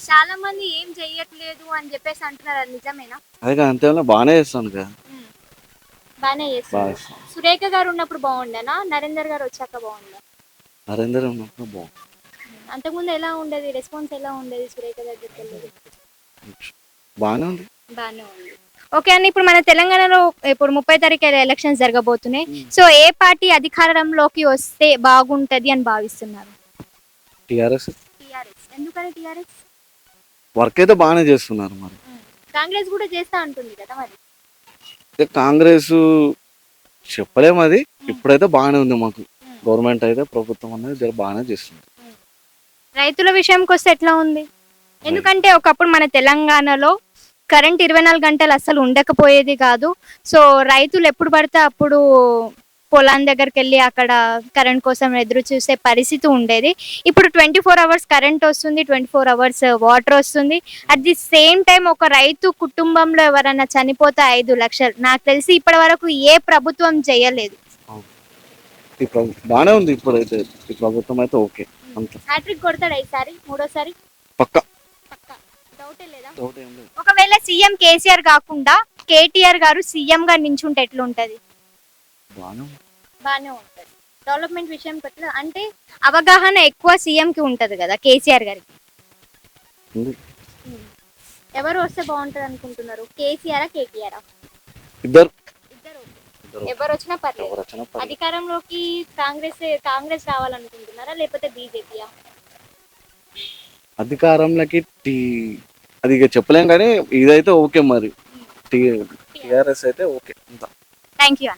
చాలా మంది ఏం చెయ్యట్లేదు అని చెప్పేసి అంటున్నారు అది నిజమేనా? అదే కదా అంతే బాగానే చేస్తాను కదా. బాగానే చేస్తారు చేస్తాను. సురేఖ గారు ఉన్నప్పుడు బాగుండేనా? నరేందర్ గారు వచ్చాక బాగుందా నరేందర్ ఉన్నప్పుడు బాగుంది అంతకుముందు ఎలా ఉండేది? రెస్పాన్స్ ఎలా ఉండేది సురేఖ దగ్గరికి వెళ్ళేది? బాగానే ఉంది. బాగానే ఉంది. ఓకే అండి ఇప్పుడు మన తెలంగాణలో ఇప్పుడు ముప్పై తారీఖు ఎలక్షన్స్ జరగబోతున్నాయి. సో ఏ పార్టీ అధికారంలోకి వస్తే బాగుంటది అని భావిస్తున్నారు? టీఆర్ఎస్. టిఆర్ఎస్. ఎందుకని టిఆర్ఎస్? వర్క్ అయితే బాగానే చేస్తున్నారు మరి. కాంగ్రెస్ కూడా చేస్తా అంటుంది కదా మరి? కాంగ్రెస్ చెప్పలేము అది. ఇప్పుడైతే బాగానే ఉంది మాకు. గవర్నమెంట్ అయితే ప్రభుత్వం అనేది జర బాగానే చేస్తుంది. రైతుల విషయంకి వస్తే ఎట్లా ఉంది? ఎందుకంటే ఒకప్పుడు మన తెలంగాణలో కరెంట్ ఇరవై నాలుగు గంటలు అస్సలు ఉండకపోయేది కాదు. సో రైతులు ఎప్పుడు పడితే అప్పుడు పొలం దగ్గరికి వెళ్ళి అక్కడ కరెంట్ కోసం ఎదురు చూసే పరిస్థితి ఉండేది. ఇప్పుడు ట్వంటీ ఫోర్ అవర్స్ కరెంట్ వస్తుంది ట్వంటీ ఫోర్ అవర్స్ వాటర్ వస్తుంది. అట్ ది సేమ్ టైం ఒక రైతు కుటుంబంలో ఎవరైనా చనిపోతే ఐదు లక్షలు. నాకు తెలిసి ఇప్పటి వరకు ఏ ప్రభుత్వం చేయలేదు. బాగానే ఉంది ఇప్పుడైతే. ఈ ప్రభుత్వం అయితే ఓకే. హ్యాట్రిక్ కొడతాడు ఈసారి? మూడోసారి? పక్క. ఒకవేళ సీఎం కేసీఆర్ కాకుండా కేటీఆర్ గారు సీఎం గా నించుంటే ఎట్లుంటది? బాగానే ఉంటది. డెవలప్మెంట్ విషయం పట్ల అంటే అవగాహన ఎక్కువ సీఎం కి ఉంటది కదా కేసీఆర్ గారికి. ఎవరు వస్తే బాగుంటది అనుకుంటున్నారు? కేసీఆర్ కేటీఆర్? ఇద్దరు. ఎవరు వచ్చినా పర్లేదు. అధికారంలోకి కాంగ్రెస్ కాంగ్రెస్ రావాలనుకుంటున్నారా లేకపోతే బీజేపీయా? అధికారంలోకి టీ అది ఇక చెప్పలేం కానీ ఇదైతే ఓకే మరి. టీఆర్ఎస్ అయితే ఓకే. Thank you